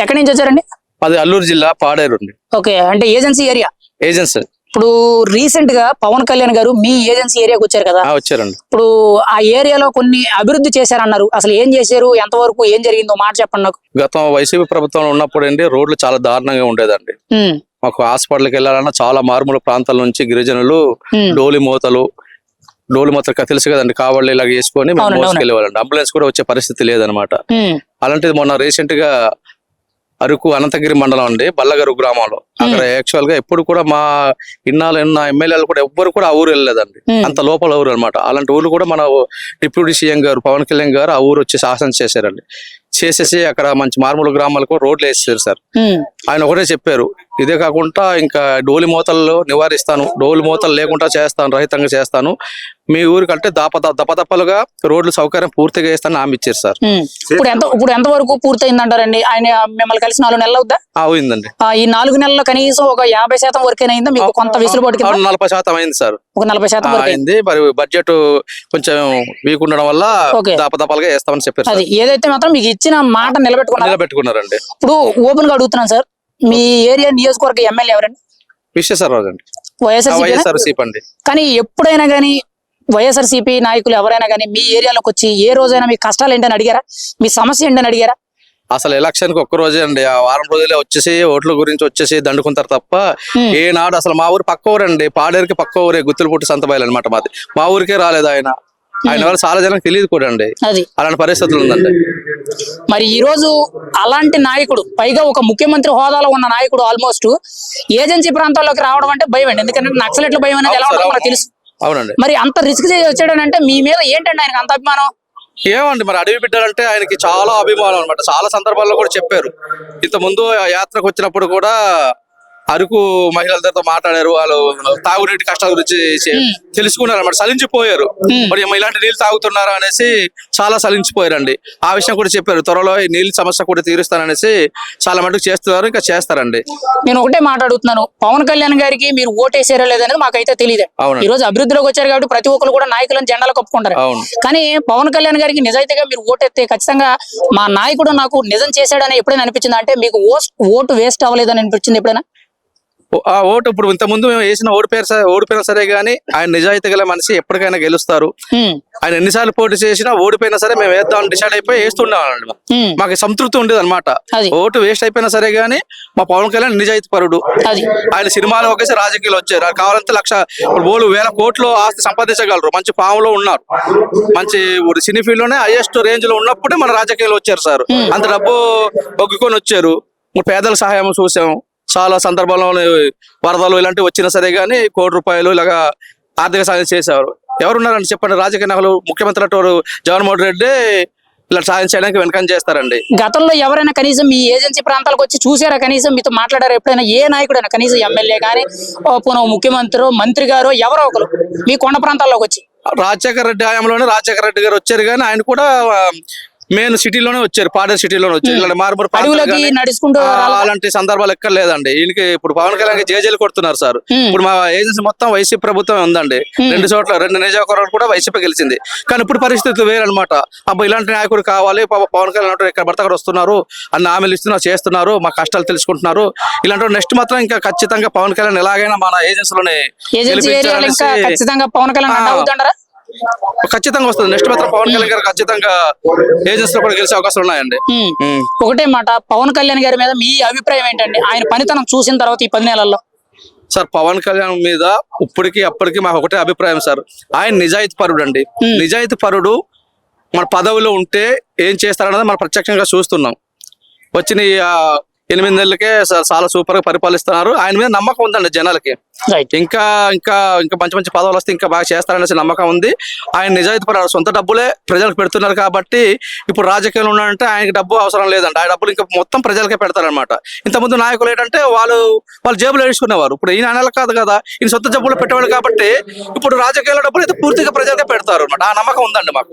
ఎక్కడి నుంచి వచ్చారండి? అది అల్లూరు జిల్లా పాడేరు ఓకే అంటే ఏజెన్సీ ఏరియా? ఏజెన్సీ. ఇప్పుడు రీసెంట్గా పవన్ కళ్యాణ్ గారు మీ ఏజెన్సీ ఏరియాకి వచ్చారు కదా? వచ్చారండి. ఇప్పుడు ఆ ఏరియాలో కొన్ని అభివృద్ధి చేశారన్నారు. అసలు ఏం చేశారు? ఎంతవరకు ఏం జరిగిందో మాట చెప్పండి నాకు. గతం వైసీపీ ప్రభుత్వం ఉన్నప్పుడు అండి రోడ్లు చాలా దారుణంగా ఉండేదండి. మాకు హాస్పిటల్కి వెళ్ళాలన్నా చాలా మారుమూల ప్రాంతాల నుంచి గిరిజనులు డోలి మూతలు డోలి మూతలు క- తెలుసు కదండి కావాలి ఇలాగ వేసుకొని మేము మోసుకెళ్ళేవాళ్ళండి. అంబులెన్స్ కూడా వచ్చే పరిస్థితి లేదనమాట అలాంటిది మొన్న రీసెంట్గా అరకు అనంతగిరి మండలం అండి బల్లగారు గ్రామంలో. అక్కడ యాక్చువల్గా ఎప్పుడు కూడా మా ఇన్నాళ్ళు ఉన్న ఎమ్మెల్యేలు కూడా ఎవ్వరు కూడా ఆ ఊరు వెళ్ళలేదండి. అంత లోపల ఊరు అన్నమాట. అలాంటి ఊరు కూడా మన డిప్యూటీ సీఎం గారు పవన్ కళ్యాణ్ గారు ఆ ఊరు వచ్చి శాసనం చేశారండి. చేసేసి అక్కడ మంచి మార్మూల గ్రామాలకు రోడ్లు వేసేసారు సార్. ఆయన ఒకటే చెప్పారు ఇదే కాకుండా ఇంకా డోలి మూతల్లో నివారిస్తాను. డోలి మూతలు లేకుండా చేస్తాను రహితంగా చేస్తాను. మీ ఊరికంటే దాప దపదప్పలుగా రోడ్లు సౌకర్యం పూర్తిగా వేస్తాను హామీ ఇచ్చారు సార్. ఇప్పుడు ఎంత ఇప్పుడు ఎంత వరకు పూర్తయిందంటారండి? ఆయన మిమ్మల్ని కలిసి నాలుగు నెలలు అవుద్దా? ఆ, ఈ నాలుగు నెలల్లో కనీసం ఒక యాభై శాతం వరకు అయిందా? మీకు కొంత వెసులుబాటు నలభై శాతం అయింది సార్. ఒక నలభై శాతం అయింది. మరి బడ్జెట్ కొంచెం వీక్ ఉండడం వల్ల. దపదపాలుగా వేస్తామని చెప్పారు ఏదైతే మాత్రం మీకు ఇచ్చిన మాట నిలబెట్టుకున్నారు? నిలబెట్టుకున్నారండి. ఇప్పుడు ఓపెన్గా అడుగుతున్నాను సార్. మీ ఏరియా నియోజకవర్గ ఎమ్మెల్యే ఎవరండి? విశ్వేశ్వరరావు అండి. వైఎస్ఆర్ వైఎస్ఆర్ సీప్ అండి. కానీ ఎప్పుడైనా కానీ వైఎస్ఆర్సీపీ నాయకులు ఎవరైనా కానీ మీ ఏరియాలోకి వచ్చి ఏ రోజైనా మీ కష్టాలు ఏంటని అడిగారా? మీ సమస్య ఏంటని అడిగారా? అసలు ఎలక్షన్కి ఒక్క రోజే అండి. ఆ వారం రోజులే వచ్చేసి ఓట్ల గురించి వచ్చేసి దండుకుంటారు తప్ప. ఏనాడు అసలు మా ఊరు పక్క ఊరండి. పాడేరుకి పక్క ఊరే గుత్తులు పుట్టి సంతబాయిలు అనమాట మాది. మా ఊరికే రాలేదు ఆయన. ఆయన వల్ల చాలా జనం తెలియదు కూడా అండి. అది. అలాంటి పరిస్థితులు ఉందండి. మరి ఈ రోజు అలాంటి నాయకుడు పైగా ఒక ముఖ్యమంత్రి హోదాలో ఉన్న నాయకుడు ఆల్మోస్ట్ ఏజెన్సీ ప్రాంతాల్లోకి రావడం అంటే భయం అండి. ఎందుకంటే నక్సలెట్ల భయం అనేది ఎలా ఉంటుందో మనకు తెలుసు. అవునండి. మరి అంత రిస్క్ చేసి వచ్చాడనంటే మీ మీద ఏంటండి ఆయనకు అంత అభిమానం? ఏమండి మరి అడవి బిడ్డలంటే ఆయనకి చాలా అభిమానం అనమాట చాలా సందర్భాల్లో కూడా చెప్పారు. ఇంత ముందు ఆ యాత్రకు వచ్చినప్పుడు కూడా అరకు మహిళలతో మాట్లాడారు. వాళ్ళు తాగునీటి కష్టాల గురించి తెలుసుకున్నారు అనమాట సలించిపోయారు. మరి ఇలాంటి నీళ్ళు తాగుతున్నారా అనేసి చాలా సలించిపోయారండి. ఆ విషయం కూడా చెప్పారు. త్వరలో ఈ నీళ్ళ సమస్య కూడా తీరుస్తారనేసి చాలా మటుకు చేస్తున్నారు. ఇంకా చేస్తారండి. నేను ఒకటే మాట్లాడుతున్నాను. పవన్ కళ్యాణ్ గారికి మీరు ఓటేసారా లేదనేది మాకైతే తెలియదు. ఈ రోజు అభివృద్ధిలోకి వచ్చారు కాబట్టి ప్రతి ఒక్కరు కూడా నాయకులను జెండాలు కప్పుకుంటారు. అవును. కానీ పవన్ కళ్యాణ్ గారికి నిజాయితీగా మీరు ఓటెత్తే ఖచ్చితంగా మా నాయకుడు నాకు నిజం చేశాడని ఎప్పుడైనా అనిపించింది? అంటే మీకు ఓటు వేస్ట్ అవ్వలేదని అనిపించింది ఎప్పుడైనా? ఆ ఓటు ఇప్పుడు ఇంత ముందు మేము వేసిన ఓడిపోయారు సరే ఓడిపోయినా సరే గానీ ఆయన నిజాయితీ గల మనిషి ఎప్పటికైనా గెలుస్తారు. ఆయన ఎన్నిసార్లు పోటీ చేసినా ఓడిపోయినా సరే మేము వేద్దాం డిసైడ్ అయిపోయి వేస్తుండేవాళ్ళం. మాకు సంతృప్తి ఉండేది అనమాట ఓటు వేస్ట్ అయిపోయినా సరే గానీ మా పవన్ కళ్యాణ్ నిజాయితీ పరుడు. ఆయన సినిమాలు ఒకేసారి రాజకీయాలు వచ్చారు. కావాలంటే లక్ష బోలు వేల కోట్లు ఆస్తి సంపాదించగలరు. మంచి పాములో ఉన్నారు. మంచి సినీ ఫీల్డ్లోనే హైయెస్ట్ రేంజ్లో ఉన్నప్పుడే మన రాజకీయాలు వచ్చారు సార్. అంత డబ్బు ఒగ్గుకొని వచ్చారు. పేదల సహాయం చూసాం. చాలా సందర్భాల్లో వరదలు ఇలాంటివి వచ్చినా సరే గానీ కోటి రూపాయలు ఇలాగా ఆర్థిక సాయం చేశారు ఎవరున్నారండి చెప్పండి? రాజకీయ నాయకులు ముఖ్యమంత్రి అటు జగన్మోహన్ రెడ్డి ఇలా సాయం చేయడానికి వెనకం చేస్తారండి. గతంలో ఎవరైనా కనీసం మీ ఏజెన్సీ ప్రాంతాలకు వచ్చి చూసారా? కనీసం మీతో మాట్లాడారా? ఎప్పుడైనా ఏ నాయకుడైనా కనీసం ఎమ్మెల్యే కానీ పోనీ ముఖ్యమంత్రి మంత్రి గారు ఎవరో ఒకరు మీ కొండ ప్రాంతాల్లోకి వచ్చి. రాజశేఖర రెడ్డి హయాంలోనే రాజశేఖర రెడ్డి గారు వచ్చారు కానీ ఆయన కూడా మెయిన్ సిటీలోనే వచ్చారు పాడేరు సిటీలోనే వచ్చారు. ఇలాంటి నడుచుకుంటూ రాలా? అలాంటి సందర్భాలు ఎక్కడ లేదండి. వీళ్ళకి ఇప్పుడు పవన్ కళ్యాణ్ జేజేలు కొడుతున్నారు సార్. ఇప్పుడు మా ఏజెన్సీ మొత్తం వైసీపీ ప్రభుత్వం ఉందండి. రెండు చోట్ల రెండు నియోజకవర్గాలు కూడా వైసీపీ గెలిచింది. కానీ ఇప్పుడు పరిస్థితులు వేరనమాట అబ్బా ఇలాంటి నాయకుడు కావాలి పవన్ కళ్యాణ్ ఇక్కడ భర్త వస్తున్నారు అన్న హామీలు ఇస్తున్నారు చేస్తున్నారు మా కష్టాలు తెలుసుకుంటున్నారు. ఇలాంటి నెక్స్ట్ మాత్రం ఇంకా ఖచ్చితంగా పవన్ కళ్యాణ్ ఎలాగైనా మన ఏజెన్సీలోనే ఖచ్చితంగా పవన్ కళ్యాణ్ ఖచ్చితంగా వస్తుంది. నెక్స్ట్ మాత్రం పవన్ కళ్యాణ్ గారు ఖచ్చితంగా ఏజెన్సీ లో కూడా గెలిచే అవకాశాలు ఉన్నాయండి. ఒకటే మాట పవన్ కళ్యాణ్ గారి మీద మీ అభిప్రాయం ఏంటండి? ఆయన పనితనం చూసిన తర్వాత ఈ పది నెలల్లో. సార్ పవన్ కళ్యాణ్ మీద ఇప్పటికి అప్పటికి మాకు ఒకటే అభిప్రాయం సార్. ఆయన నిజాయితీ పరుడు అండి నిజాయితీ పరుడు మన పదవిలో ఉంటే ఏం చేస్తారన్నది మనం ప్రత్యక్షంగా చూస్తున్నాం. వచ్చిన ఎనిమిది నెలలకే చాలా సూపర్గా పరిపాలిస్తున్నారు. ఆయన మీద నమ్మకం ఉందండి జనాలకి. ఇంకా ఇంకా ఇంకా మంచి మంచి పదవులు వస్తే ఇంకా బాగా చేస్తారనేసి నమ్మకం ఉంది. ఆయన నిజాయితీ పరుడు సొంత డబ్బులే ప్రజలకు పెడుతున్నారు కాబట్టి ఇప్పుడు రాజకీయాలు ఉన్నారంటే ఆయనకి డబ్బు అవసరం లేదండి. ఆ డబ్బులు ఇంకా మొత్తం ప్రజలకే పెడతారనమాట ఇంతకుముందు నాయకులు ఏంటంటే వాళ్ళు వాళ్ళు జేబులు వేసుకునేవారు ఇప్పుడు ఈయన అనేలా కాదు కదా. ఈయన సొంత జబ్బులు పెట్టేవాళ్ళు కాబట్టి ఇప్పుడు రాజకీయాల డబ్బులు అయితే పూర్తిగా ప్రజలకే పెడతారు అనమాట ఆ నమ్మకం ఉందండి మాకు.